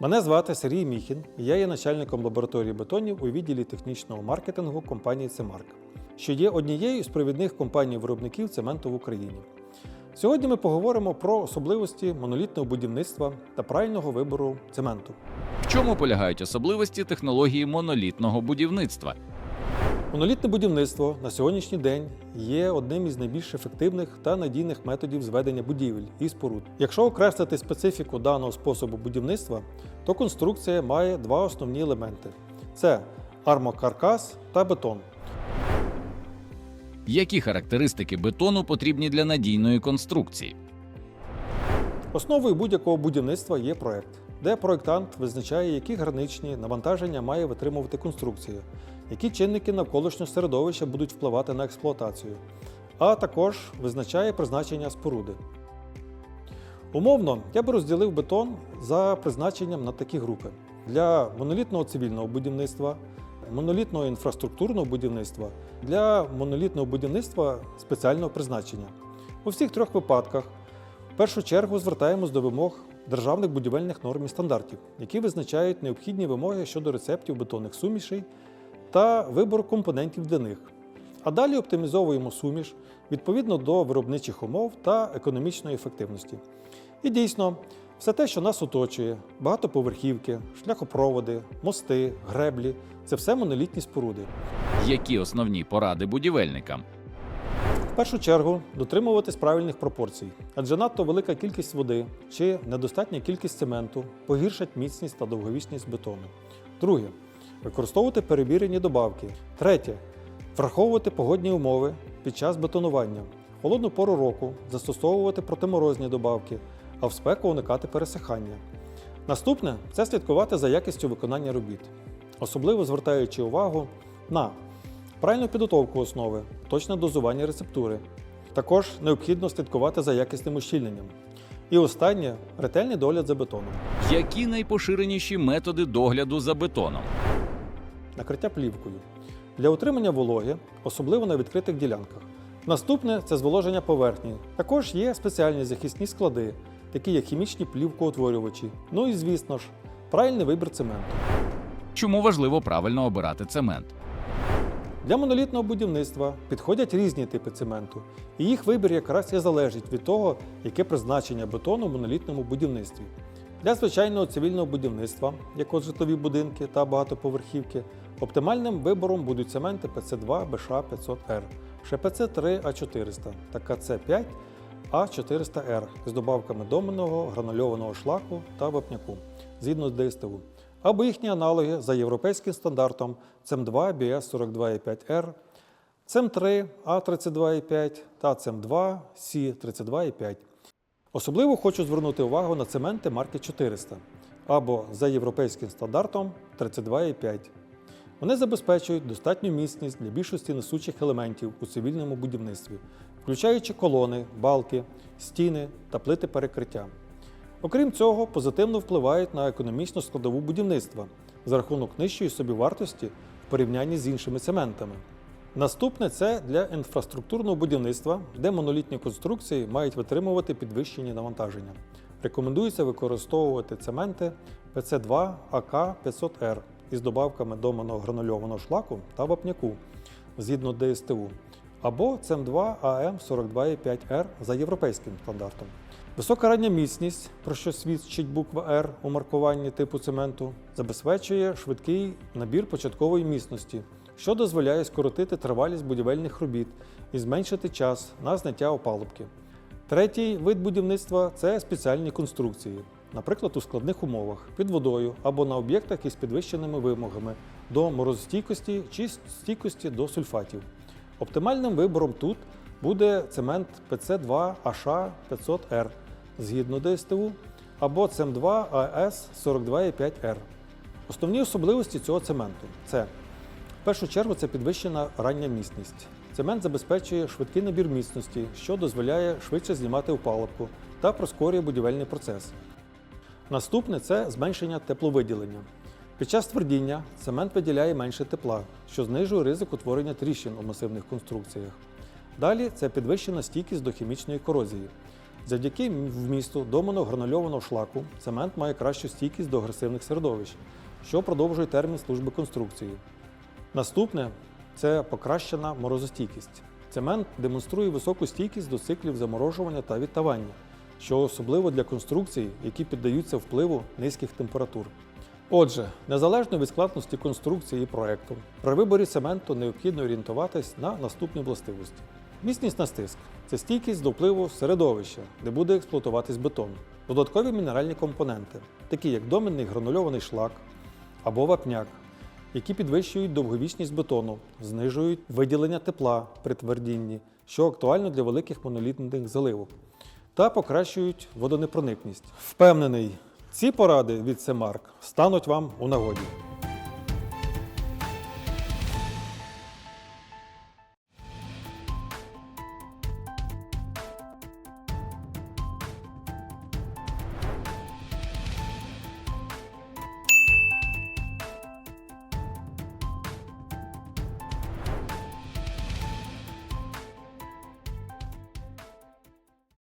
Мене звати Сергій Міхін, і я є начальником лабораторії бетонів у відділі технічного маркетингу компанії Цемарк, що є однією з провідних компаній-виробників цементу в Україні. Сьогодні ми поговоримо про особливості монолітного будівництва та правильного вибору цементу. В чому полягають особливості технології монолітного будівництва? Монолітне будівництво на сьогоднішній день є одним із найбільш ефективних та надійних методів зведення будівель і споруд. Якщо окреслити специфіку даного способу будівництва, то конструкція має два основні елементи: це армокаркас та бетон. Які характеристики бетону потрібні для надійної конструкції? Основою будь-якого будівництва є проект, де проєктант визначає, які граничні навантаження має витримувати конструкція, які чинники навколишнього середовища будуть впливати на експлуатацію, а також визначає призначення споруди. Умовно, я би розділив бетон за призначенням на такі групи: для монолітного цивільного будівництва, монолітного інфраструктурного будівництва, для монолітного будівництва спеціального призначення. У всіх трьох випадках в першу чергу звертаємось до вимог державних будівельних норм і стандартів, які визначають необхідні вимоги щодо рецептів бетонних сумішей та вибору компонентів для них. А далі оптимізовуємо суміш відповідно до виробничих умов та економічної ефективності. І дійсно, все те, що нас оточує, багатоповерхівки, шляхопроводи, мости, греблі це все монолітні споруди. Які основні поради будівельникам? В першу чергу дотримуватись правильних пропорцій, адже надто велика кількість води чи недостатня кількість цементу погіршать міцність та довговічність бетону. Друге використовувати перевірені добавки. Третє враховувати погодні умови під час бетонування. Холодну пору року застосовувати протиморозні добавки, а в спеку уникати пересихання. Наступне це слідкувати за якістю виконання робіт, особливо звертаючи увагу на правильну підготовку основи, точне дозування рецептури. Також необхідно слідкувати за якісним ущільненням. І останнє ретельний догляд за бетоном. Які найпоширеніші методи догляду за бетоном? Накриття плівкою для утримання вологи, особливо на відкритих ділянках. Наступне це зволоження поверхні. Також є спеціальні захисні склади, такі як хімічні плівкоутворювачі. Ну і звісно ж, правильний вибір цементу. Чому важливо правильно обирати цемент? Для монолітного будівництва підходять різні типи цементу, і їх вибір якраз і залежить від того, яке призначення бетону в монолітному будівництві. Для звичайного цивільного будівництва, як от житлові будинки та багатоповерхівки, оптимальним вибором будуть цементи ПЦ2 БШ 500Р, ШПЦ3 А400 та КЦ5 А400Р з добавками доменного гранульованого шлаку та вапняку згідно з ДСТУ або їхні аналоги за європейським стандартом CEM2 BS42,5R, CEM3 A32,5 та CEM2 C32,5. Особливо хочу звернути увагу на цементи марки 400 або за європейським стандартом 32,5. Вони забезпечують достатню міцність для більшості несучих елементів у цивільному будівництві, включаючи колони, балки, стіни та плити перекриття. Окрім цього, позитивно впливають на економічну складову будівництва за рахунок нижчої собівартості в порівнянні з іншими цементами. Наступне це для інфраструктурного будівництва, де монолітні конструкції мають витримувати підвищені навантаження. Рекомендується використовувати цементи PC2 АК500R із добавками доманого гранульованого шлаку та вапняку згідно ДСТУ, або CEM2 AM42,5R за європейським стандартом. Висока рання міцність, про що свідчить буква R у маркуванні типу цементу, забезпечує швидкий набір початкової міцності, що дозволяє скоротити тривалість будівельних робіт і зменшити час на зняття опалубки. Третій вид будівництва це спеціальні конструкції, наприклад, у складних умовах під водою або на об'єктах із підвищеними вимогами до морозостійкості чи стійкості до сульфатів. Оптимальним вибором тут буде цемент PC2 HA500R згідно ДСТУ або CEM2 AS42,5R. Основні особливості цього цементу це в першу чергу це підвищена рання міцність. Цемент забезпечує швидкий набір міцності, що дозволяє швидше знімати опалубку та прискорює будівельний процес. Наступне це зменшення тепловиділення. Під час твердіння цемент виділяє менше тепла, що знижує ризик утворення тріщин у масивних конструкціях. Далі це підвищена стійкість до хімічної корозії. Завдяки вмісту до моногранульованого шлаку цемент має кращу стійкість до агресивних середовищ, що продовжує термін служби конструкції. Наступне це покращена морозостійкість. Цемент демонструє високу стійкість до циклів заморожування та відтавання, що особливо для конструкцій, які піддаються впливу низьких температур. Отже, незалежно від складності конструкції і проекту, при виборі цементу необхідно орієнтуватись на наступні властивості. Міцність на стиск це стійкість до впливу середовища, де буде експлуатуватись бетон. Додаткові мінеральні компоненти, такі як доменний гранульований шлак або вапняк, які підвищують довговічність бетону, знижують виділення тепла при твердінні, що актуально для великих монолітних заливок, та покращують водонепроникність. Впевнений, ці поради від Семарк стануть вам у нагоді.